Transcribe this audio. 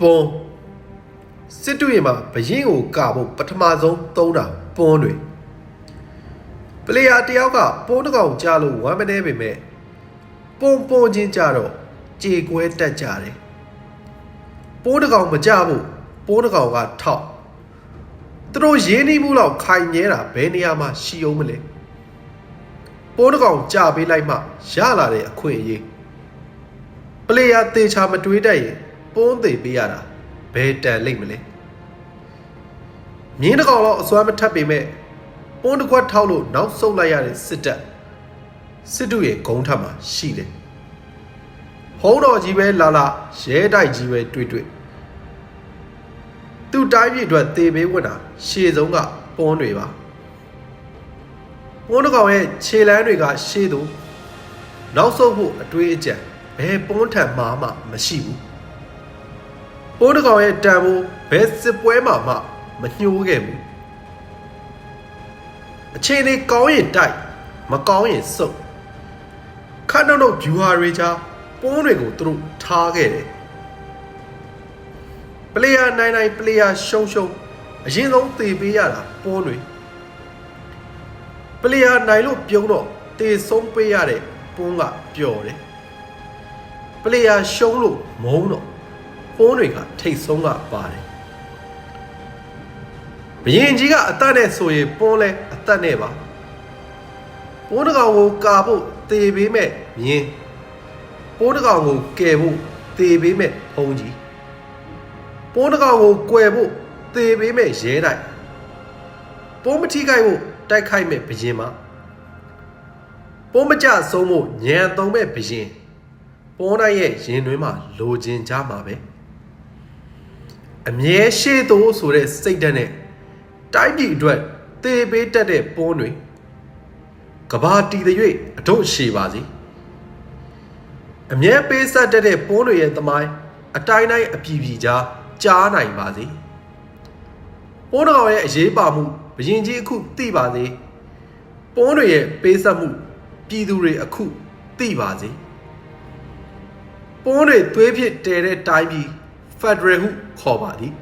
ပွန်စစ်တူရင်မှာဘရင်ကိုကဖို့ပထမဆုံးသုံးတာပွန်တွေပလေယာတယောက်ကပွန်တစ်ကောင်ကြားလို့ဝမ်းမနေပေမဲ့ပွန်ပွန်ချင်းကြတော့ကြေကွဲတက်ကြတယ်ပိုးတစ်ကောင်မကြဘူးပိုးတစ်ကောင်ကထောက်သူတို့ရင်းနှီးမှုလောက်ခိုင်မြဲတာဘယ်နေရာမှာရှိအောင်မလဲပိုးတစ်ကောင်ကြပေးလိုက်မှရလာတဲ့အခွင့်အရေးပလေယာတေချာမတွေးတတ်ရင် ပွန်းသေးပေးရတာဘယ်တန်လိမ့်မလဲမြင်းတစ်ကောင်လောက်အစွမ်းမထပ်ပေမဲ့ပွန်းတစ်ခွက်ထောက်လို့နောက်ဆုတ်လိုက်ရတဲ့စစ်တပ်စစ်တူရဲ့ဂုံထပ်မှာရှိတယ်ဟုံးတော်ကြီးပဲလာလာရဲတိုက်ကြီးပဲတွေ့တွေ့သူ့တိုင်းပြည်အတွက်သေပေးဝင်တာရှေ့ဆုံးကပွန်းတွေပါပွန်းတစ်ကောင်ရဲ့ခြေလမ်းတွေကရှေ့သူနောက်ဆုတ်ဖို့အတွေးအကြံဘယ်ပွန်းထံမှမှမရှိဘူး ပွန်းတစ်ကောင်ရဲ့တန်ဖိုးဘယ်စစ်ပွဲမှာမှမညှိုးခဲ့ဘူးအချိန်လေးကောင်းရင်တိုက်မကောင်းရင်စုပ်ခတ်နောက်နောက်ဂျူဟာတွေချာပွန်းတွေကိုသူတို့ထားခဲ့တယ်ပလေယာနိုင်နိုင်ပလေယာရှုံးရှုံးအရင်ဆုံးသေပေးရတာပွန်းတွေပလေယာနိုင်လို့ပြုံးတော့သေဆုံးပေးရတဲ့ပွန်းကပျော်တယ်ပလေယာရှုံးလို့မုန်းတော့ ပွန်းတွေကထိတ်ဆုံးကပါတယ်ဘရင်ကြီးကအသက်နဲ့ဆိုရင်ပွန်းလဲအသက်နဲ့ပါပွန်းတစ်ကောင်ကိုကာဖို့သေပေးမဲ့မြင်းပိုးတစ်ကောင်ကိုကယ်ဖို့သေပေးမဲ့ဘုံကြီးပိုးတစ်ကောင်ကိုကွယ်ဖို့သေပေးမဲ့ရဲတိုက်ပိုးမထိခိုက်ဖို့တိုက်ခိုက်မဲ့ဘရင်မပိုးမကြဆုံးဖို့ညံသုံးမဲ့ဘရင်ပိုးနိုင်ရဲ့ရင်တွင်းမှာလိုချင်ကြမှာပဲ အမြဲရှိသို့ဆိုတဲ့စိတ်ဓာတ်နဲ့တိုင်းပြည်အတွက်သေပေးတတ်တဲ့ပိုးတွေကဘာတီတဲ့၍အတို့ရှည်ပါစေအမြဲပေးဆက်တတ်တဲ့ပိုးတွေရဲ့သမိုင်းအတိုင်းတိုင်းအပြည်ပြည်ကြားကြားနိုင်ပါစေပိုးတော်ရဲ့အရေးပါမှုဘရင်ကြီးအခုသိပါစေပိုးတွေရဲ့ပေးဆက်မှုပြည်သူတွေအခုသိပါစေပိုးတွေသွေးဖြစ်တဲတဲ့တိုင်းပြည် ဖက်ဒရယ်ဟုခေါ်ပါသည်